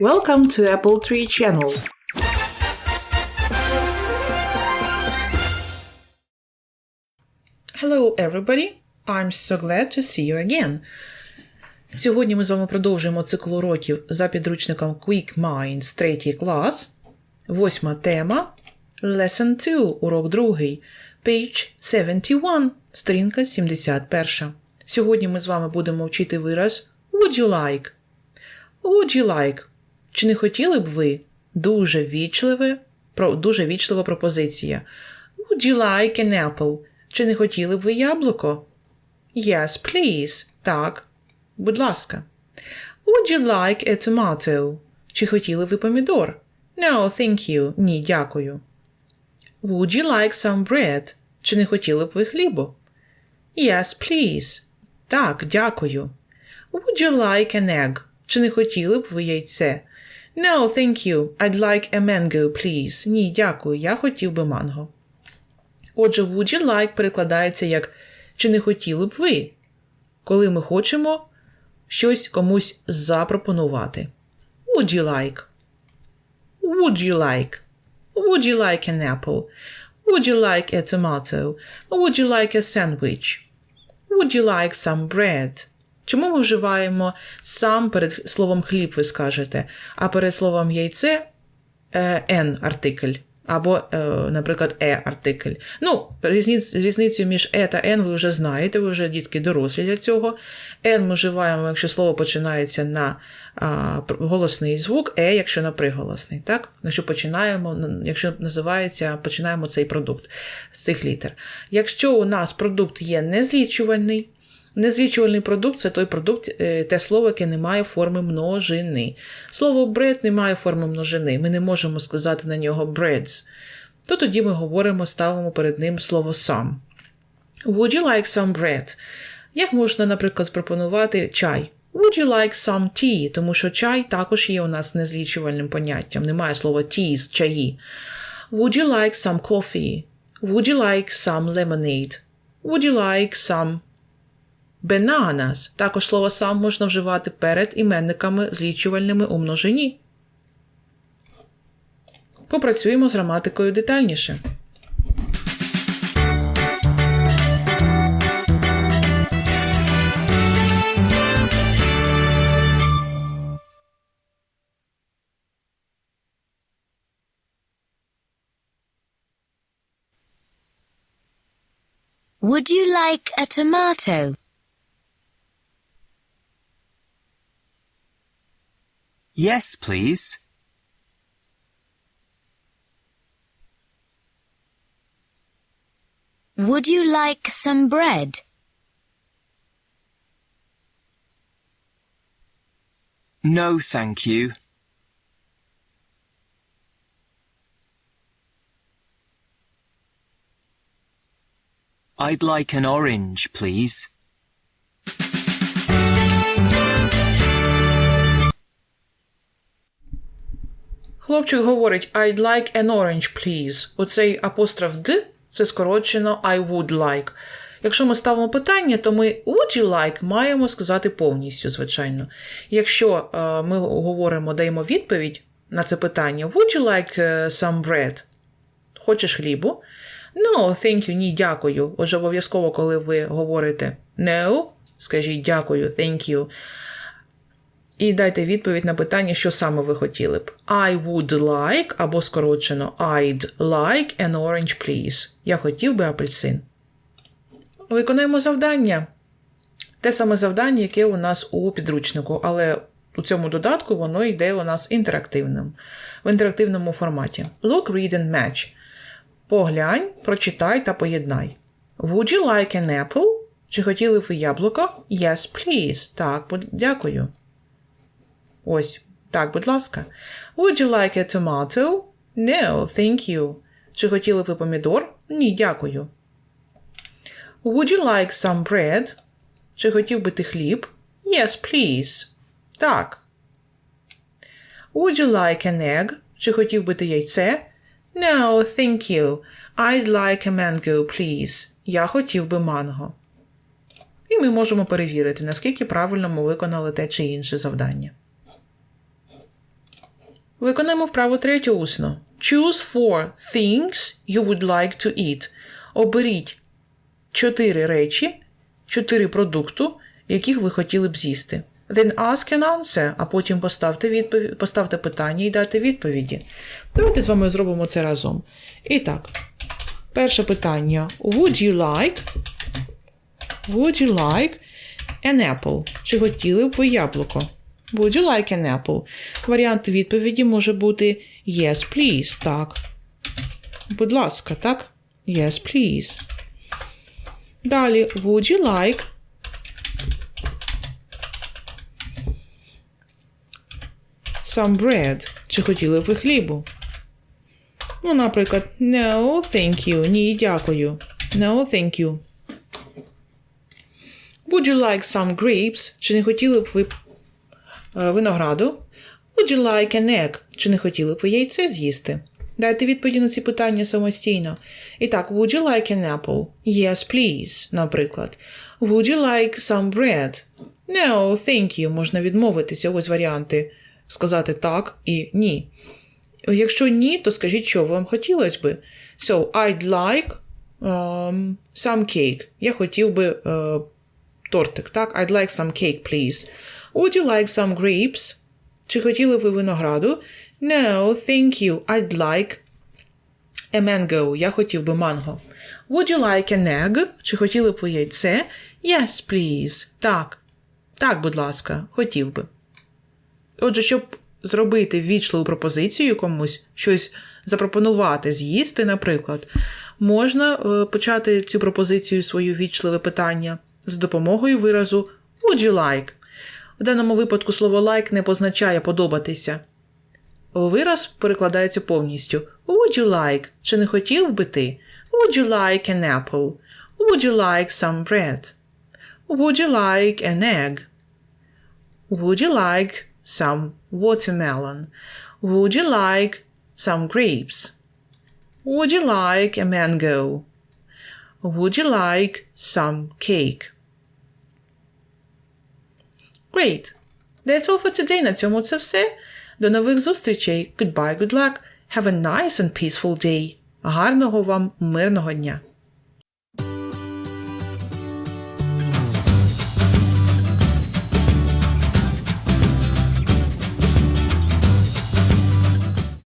Welcome to Apple Tree Channel. Hello, everybody. I'm so glad to see you again. Сьогодні ми з вами продовжуємо цикл уроків за підручником Quick Minds 3 клас. Восьма тема Lesson 2, урок другий, page 71, сторінка 71. Сьогодні ми з вами будемо вчити вираз Would you like? Would you like? Чи не хотіли б ви? Дуже вічливе, про, дуже вічлива пропозиція. Would you like an apple? Чи не хотіли б ви яблуко? Yes, please. Так. Будь ласка. Would you like a tomato? Чи хотіли ви помідор? No, thank you. Ні, дякую. Would you like some bread? Чи не хотіли б ви хлібу? Yes, please. Так, дякую. Would you like an egg? Чи не хотіли б ви яйце? No, thank you. I'd like a mango, please. Ні, дякую. Я хотів би манго. Отже, would you like перекладається як чи не хотіли б ви, коли ми хочемо щось комусь запропонувати. Would you like? Would you like? Would you like an apple? Would you like a tomato? Would you like a sandwich? Would you like some bread? Чому ми вживаємо сам перед словом хліб, ви скажете, а перед словом яйце е, N артикль, або, е, наприклад, е артикль. Ну, різницю між е та N ви вже знаєте, ви вже дітки дорослі для цього. N ми вживаємо, якщо слово починається на голосний звук, е, якщо на приголосний. Так? Якщо починаємо, якщо називається, починаємо цей продукт з цих літер. Якщо у нас продукт є незлічувальний, Незлічувальний продукт це той продукт, е, те слово, яке не має форми множини. Слово bread не має форми множини. Ми не можемо сказати на нього breads. То тоді ми говоримо, ставимо перед ним слово some. Would you like some bread? Як можна, наприклад, спропонувати чай? Would you like some tea? Тому що чай також є у нас незлічувальним поняттям. Немає слова teas, чаї. Would you like some coffee? Would you like some lemonade? Would you like some Bananas. Також слово сам можна вживати перед іменниками злічувальними у множині. Попрацюємо з граматикою детальніше. Would you like a tomato? Yes, please. Would you like some bread? No, thank you. I'd like an orange, please. Хлопчик говорить I'd like an orange, please. Оцей апостроф D це скорочено I would like. Якщо ми ставимо питання, то ми would you like маємо сказати повністю, звичайно. Якщо е, ми говоримо, даємо відповідь на це питання, would you like some bread? Хочеш хлібу? No, thank you, ні, дякую. Отже, обов'язково, коли ви говорите no, скажіть дякую, thank you. І дайте відповідь на питання, що саме ви хотіли б. I would like або скорочено I'd like an orange, please. Я хотів би апельсин. Виконаємо завдання. Те саме завдання, яке у нас у підручнику, але у цьому додатку воно йде у нас інтерактивним, в інтерактивному форматі. Look, read and match. Поглянь, прочитай та поєднай. Would you like an apple? Чи хотіли б ви яблуко? Yes, please. Так, дякую. Ось, так, будь ласка. Would you like a tomato? No, thank you. Чи хотіли ви помідор? Ні, дякую. Would you like some bread? Чи хотів би ти хліб? Yes, please. Так. Would you like an egg? Чи хотів би ти яйце? No, thank you. I'd like a mango, please. Я хотів би манго. І ми можемо перевірити, наскільки правильно ми виконали те чи інше завдання. Виконаємо вправу третю усно. Choose four things you would like to eat. Оберіть чотири речі, чотири продукту, яких ви хотіли б з'їсти. Then ask and answer, а потім поставте, відповідь, поставте питання і дати відповіді. Давайте з вами зробимо це разом. І так, перше питання. Would you like? Would you like an apple? Чи хотіли б ви яблуко? Would you like an apple? Варіант відповіді може бути Yes, please. Так. Будь ласка, так? Yes, please. Далі, would you like some bread? Чи хотіли б ви хлібу? Ну, наприклад, no, thank you. Ні, дякую. No, thank you. Would you like some grapes? Чи не хотіли б ви е, винограду? Would you like an egg? Чи не хотіли б ви яйце з'їсти? Дайте відповіді на ці питання самостійно. І так, would you like an apple? Yes, please, наприклад. Would you like some bread? No, thank you. Можна відмовитися. Ось варіанти сказати так і ні. Якщо ні, то скажіть, що вам хотілося би. So, I'd like um, some cake. Я хотів би е, тортик, так? I'd like some cake, please. Would you like some grapes? Чи хотіли ви винограду? No, thank you. I'd like a mango. Я хотів би манго. Would you like an egg? Чи хотіли б ви яйце? Yes, please. Так. Так, будь ласка, хотів би. Отже, щоб зробити ввічливу пропозицію комусь, щось запропонувати, з'їсти, наприклад, можна е, почати цю пропозицію свою ввічливе питання з допомогою виразу would you like. В даному випадку слово like не позначає подобатися. Вираз перекладається повністю. Would you like? Чи не хотів би ти? Would you like an apple? Would you like some bread? Would you like an egg? Would you like some watermelon? Would you like some grapes? Would you like a mango? Would you like some cake? Great! That's all for today. На цьому це все. До нових зустрічей. Goodbye, good luck. Have a nice and peaceful day. Гарного вам мирного дня.